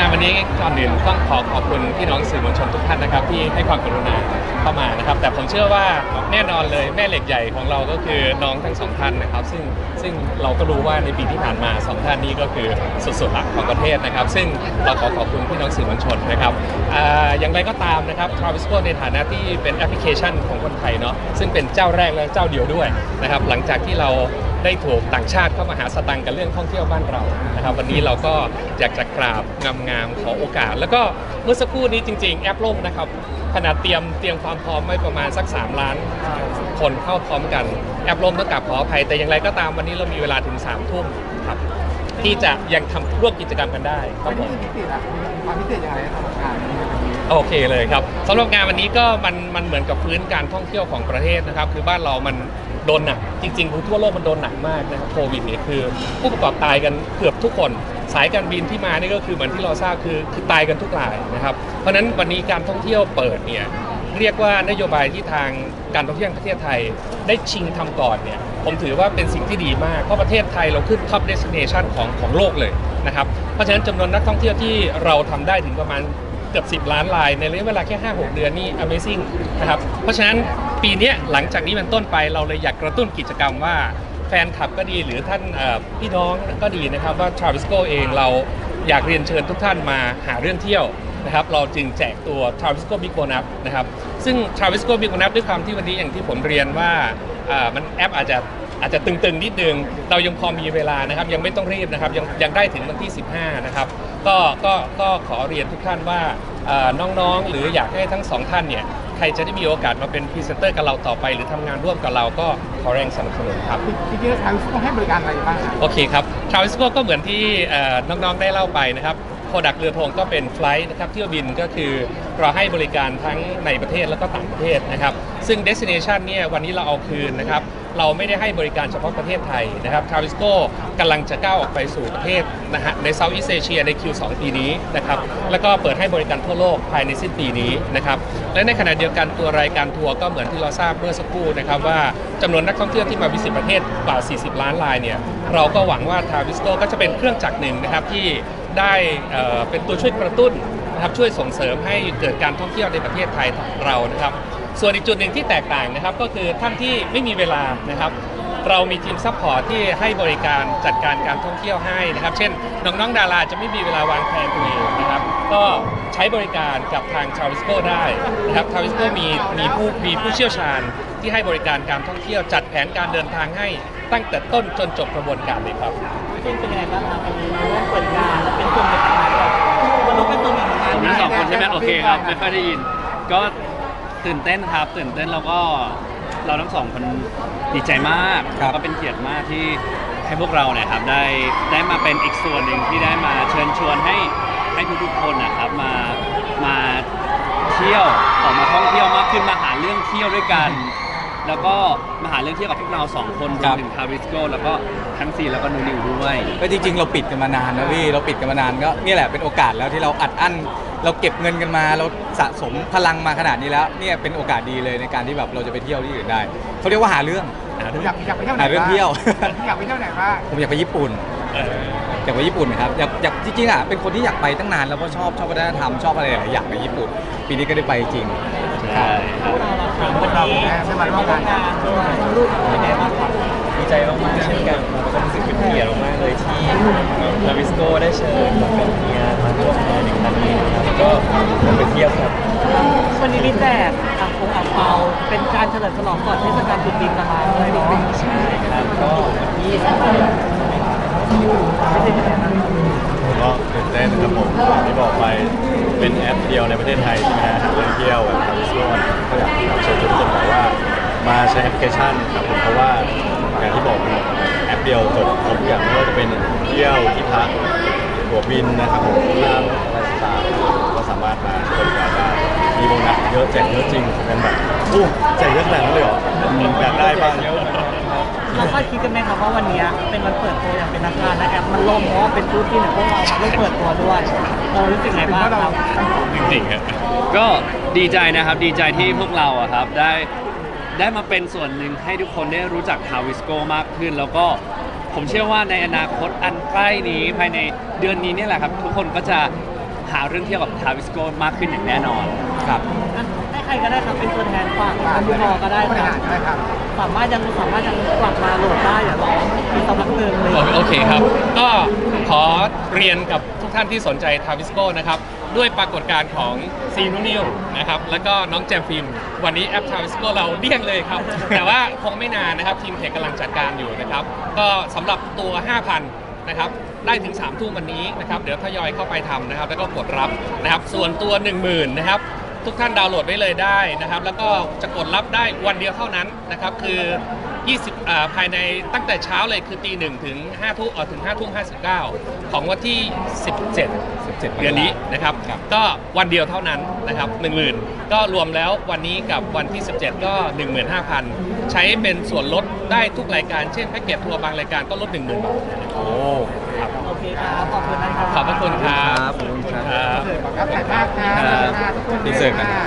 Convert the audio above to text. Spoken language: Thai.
งานวันนี้ก่อนอื่นต้องขอขอบคุณพี่น้องสื่อมวลชนทุกท่านนะครับ ที่ให้ความกรุณาเข้ามานะครับ แต่ผมเชื่อว่าแน่นอนเลยแม่เหล็กใหญ่ของเราก็คือน้องทั้งสองท่านนะครับ ซึ่งซึ่งเราก็รู้ว่าในปีที่ผ่านมาสองท่านนี้ก็คือสุดๆหลักของประเทศนะครับ ซึ่งเราขอขอบคุณพี่น้องสื่อมวลชนนะครับอ่าอย่างไรก็ตามนะครับ Travisco ในฐานะที่เป็นแอปพลิเคชันของคนไทยเนาะซึ่งเป็นเจ้าแรกและเจ้าเดียวด้วยนะครับหลังจากที่เรา ได้ถูกต่างชาติเข้ามาหาสตังค์กันเรื่องท่องเที่ยวบ้านเรานะครับวันนี้เราก็อยากจะกราบงามๆขอโอกาส แล้วก็เมื่อสักครู่นี้จริง ๆ แอปล่มนะครับขนาดเตรียมเตรียมความพร้อมไว้ประมาณสัก 3 ล้าน คนเข้าพร้อมกันแอปล่มต้องกราบขออภัยแต่อย่างไรก็ตามวันนี้เรามีเวลาถึง3ามทุ่มครับที่จะยังทำร่วมกิจกรรมกันได้ครัวับนผนี้มมีพิเศษอะมีความพิเศษยังไงสำหรับงานนี้ในวันนี้โอเคเลยครับสำหรับงานวันนี้ก็มันมันเหมือนกับพื้นการท่องเที่ยวของประเทศนะครับ คือบ้านเรามัน โดนหนัก จริงๆคือทั่วโลกมันโดนหนักมากนะครับโควิดเนี่ยคือ ผู้ประกอบตายกันเกือบทุกคน สายการบินที่มานี่ก็คือเหมือนที่เราทราบคือคือตายกันทุกรายนะครับ เพราะฉะนั้นวันนี้การท่องเที่ยวเปิดเนี่ยเรียกว่านโยบายที่ทางการท่องเที่ยวประเทศไทยได้ชิงทำก่อนเนี่ยผมถือว่าเป็นสิ่งที่ดีมาก เพราะประเทศไทยเราขึ้น top destination ของของโลกเลยนะครับ เพราะฉะนั้นจำนวนนักท่องเที่ยวที่เราทำได้ถึงประมาณเกือบ 10 ล้านราย ในระยะเวลาแค่ 5-6 เดือนนี่ Amazing นะครับ เพราะฉะนั้น ปีนี้หลังจากนี้เป็นต้นไปเราเลยอยากกระตุ้นกิจกรรมว่าแฟนคลับก็ดีหรือท่านพี่น้องก็ดีนะครับว่า Travisco เองเราอยากเรียนเชิญทุกท่านมาหาเรื่องเที่ยวนะครับเราจึงแจกตัว Travisco Big Bonus นะครับซึ่ง Travisco Big Bonus ด้วยความที่วันนี้อย่างที่ผมเรียนว่ามันแอปอาจจะอาจจะตึงๆนิดนึง เรายังพอมีเวลานะครับยังไม่ต้องรีบนะครับยังยังได้ถึงวันที่ 15 นะครับก็ก็ก็ขอเรียนทุกท่านว่าน้องๆ หรืออยากให้ทั้งสองท่านเนี่ย ครจะได้มีโอกาสมาเป็นพรีเซนเตอร์กับเราต่อไป หรือทำงานร่วมกับเราก็ขอแรงสนับสนุนครับ จริงๆแล้วทางต้องให้บริการอะไรบ้างอะโอเคครับ t r a v i s c o ก็เหมือนที่เอ่อน้องๆ ได้เล่าไปนะครับโปรดักเรือธงก็เป็นไฟล์นะครับเที่ยวบินก็คือเราให้บริการทั้งในประเทศแล้วก็ต่างประเทศนะครับ ซึ่ง destination เนี่ยวันนี้เราเอาคืนนะครับ เราไม่ได้ให้บริการเฉพาะประเทศไทยนะครับ t r a v i s c o กำลังจะก้าวออกไปสู่ประเทศนะฮะใน Southeast Asia ใน Q2 ปีนี้นะครับแล้วก็เปิดให้บริการทั่วโลกภายในสิ้นปีนี้นะครับและในขณะเดียวกันตัวรายการทัวร์ก็เหมือนที่เราทราบเมื่อสักครู่นะครับว่าจำนวนนักท่องเที่ยวที่มาวิสิตประเทศกว่า 40 ล้านรายเนี่ยเราก็หวังว่าทาวิสโก้ก็จะเป็นเครื่องจักรหนึ่งนะครับที่ได้เป็นตัวช่วยกระตุ้นนะครับช่วยส่งเสริมให้เกิดการท่องเที่ยวในประเทศไทยเรานะครับ ส่วนอีกจุดหนึ่งที่แตกต่างนะครับ ก็คือท่านที่ไม่มีเวลานะครับ เรามีทีมซัพพอร์ตที่ให้บริการจัดการการท่องเที่ยวให้นะครับ เช่น น้องๆดาราจะไม่มีเวลาวางแผนตัวเองนะครับก็ใช้บริการกับทางทาวิสโกได้นะครับทาวิสโกมีมีผู้มีผู้เชี่ยวชาญที่ให้บริการการท่องเที่ยวจัดแผนการเดินทางให้ตั้งแต่ต้นจนจบกระบวนการเลยครับเป็นเป็นยังไงบ้างครับวันนี้มาร่วมเปิดงานและเป็นส่วนหนึ่งของงานแบบวันนี้เป็นตัวหนึ่งของงานผมทั้งสองคนใช่ไหมโอเคครับไม่ค่อยได้ยินก็ ตื่นเต้นครับ ตื่นเต้นแล้วก็เราทั้งสองคนดีใจมากครับก็เป็นเกียรติมากที่ให้พวกเราเนี่ยครับได้ได้มาเป็นอีกส่วนหนึ่งที่ได้มาเชิญชวนให้ให้ทุกๆคนนะครับมามาเที่ยวออกมาท่องเที่ยวมากขึ้นมาหาเรื่องเที่ยวด้วยกัน แล้วก็มาหาเรื่องเที่ยวกับพวกเราสองคนรครัวมบ ถึงคาริสโกแล้วก็ทั้งซีแล้วก็นูนิวด้วย ก็จริงๆ เราปิดกันมานานนะพี่ เราปิดกันมานานก็นี่แหละเป็นโอกาสแล้วที่เราอัดอั้น เราเก็บเงินกันมาเราสะสมพลังมาขนาดนี้แล้วเนี่ยเป็นโอกาสดีเลยในการที่แบบเราจะไปเที่ยวที่อื่นได้เขาเรียกว่าหาเรื่องอยากอยากไปเที่ยวไหนหาเรื่องเที่ยวบ้างอยากไปเที่ยวไหนบ้างผมอยากไปญี่ปุ่นอยากไปญี่ปุ่นครับอยากอยากจริงๆอะเป็นคนที่อยากไปตั้งนานแล้วเพราะชอบชอบวัฒนธรรมชอบอะไรหลายอย่างในญี่ปุ่น ปีนี้ก็ได้ไปจริงใช่วันนี้ได้มาร่วมงานด้วยรูปเป็นยังไงบ้างครับดีใจมากๆเช่นกันครับแล้วก็รู้สึกเป็นเกียรติมากๆเลยที่ลาวิสโกได้เชิญมาเป็นเมียมา ร่วมงานในครั้งนี้นะครับก็ผมไปเที่ยวครับ วันนี้มีแจกอ่างคงอ่างเปาเป็นการเฉลิมฉลองก่อนเทศกาลตรุษจีนนะคะเลยเนาะใช่ครับก็วันที่20ไม่ใช่ยังไงบ้างก็ตื่นเต้นครับผมอย่างที่บอกไปเป็นแอปเดียวในประเทศไทยใช่ไหมฮะเรื่องเที่ยวแบบทำช่วงก็อยากเชิญชวนทุกคนบอกว่ามาใช้แอปพลิเคชันครับผมเพราะว่าอย่างที่บอกมันแอปเดียวจบครบอย่างไม่ว่าจะเป็นเที่ยวที่พัก ตั๋วบินนะครับผมที่ร้านอะไรต่างๆก็สามารถมาใช้บริการได้มีโบนัสเยอะแจกเยอะจริงเป็นแบบอู้แจกเยอะขนาดนั้นเลยเหรออยากได้บ้างเราคาดคิดกันไหมครับว่าวันนี้เป็นวันเปิดตัวอย่างเป็นทางการและแอปมันล่มเพราะว่าเป็นธุรกิจของพวกเรามาร่วมเปิดตัวด้วยเรารู้สึกไงบ้างครับจริงๆครับก็ดีใจนะครับดีใจที่พวกเราอะครับได้ได้มาเป็นส่วนหนึ่งให้ทุกคนได้รู้จักทาวิสโกมากขึ้น แล้วก็ ผมเชื่อว่าในอนาคตอันใกล้นี้ภายในเดือนนี้เนี่ยแหละครับ ทุกคนก็จะหาเรื่องเที่ยวกับทาวิสโก้มากขึ้นอย่างแน่นอนครับอะให้ใครก็ได้ครับเป็นตัวแทนฝากอันดูพอก็ได้บริคหารัรบใช่ไหมครับสามารถยังสามารถยังกลับมาโหลดได้อย่ารอมีสักพักหนึ่งเลยโอเคโอเคครับ ก็ขอเรียนกับทุกท่านที่สนใจทาวิสโก้นะครับ ด้วยปรากฏการณ์ของซีนูนิวนะครับ แล้วก็น้องแจมฟิล์มวันนี้แอปทาวิสโกเราเดี้ยงเลยครับ แต่ว่าคงไม่นานนะครับ ทีมเทคกำลังจัดการอยู่นะครับ ก็สำหรับตัว 5,000 นะครับ ได้ถึง3ทุ่มวันนี้นะครับ เดี๋ยวทยอยเข้าไปทำนะครับ แล้วก็กดรับนะครับ ส่วนตัว 10,000 นะครับ ทุกท่านดาวน์โหลดไว้เลยได้นะครับ แล้วก็จะกดรับได้วันเดียวเท่านั้นนะครับ คือ 20อ่าภายในตั้งแต่เช้าเลยคือตีหนึ่งถึง5ทุ่มเอ่อถึง5ทุ่ม59 ของวันที่ 17 17เดือนนี้นะครับ ก็วันเดียวเท่านั้นนะครับ10,000 ก็รวมแล้ววันนี้กับวันที่ 17 ก็ 15,000 ใช้เป็นส่วนลดได้ทุกรายการ เช่นแพ็กเกจทัวร์บางรายการก็ลด 10,000 บาท โอ้โอเคครับ ขอบคุณนะครับขอบพระคุณครับขอบคุณครับ ครับ ครับถ่ายภาพครับครับทุกคนอินเสิร์ตกันค่ะ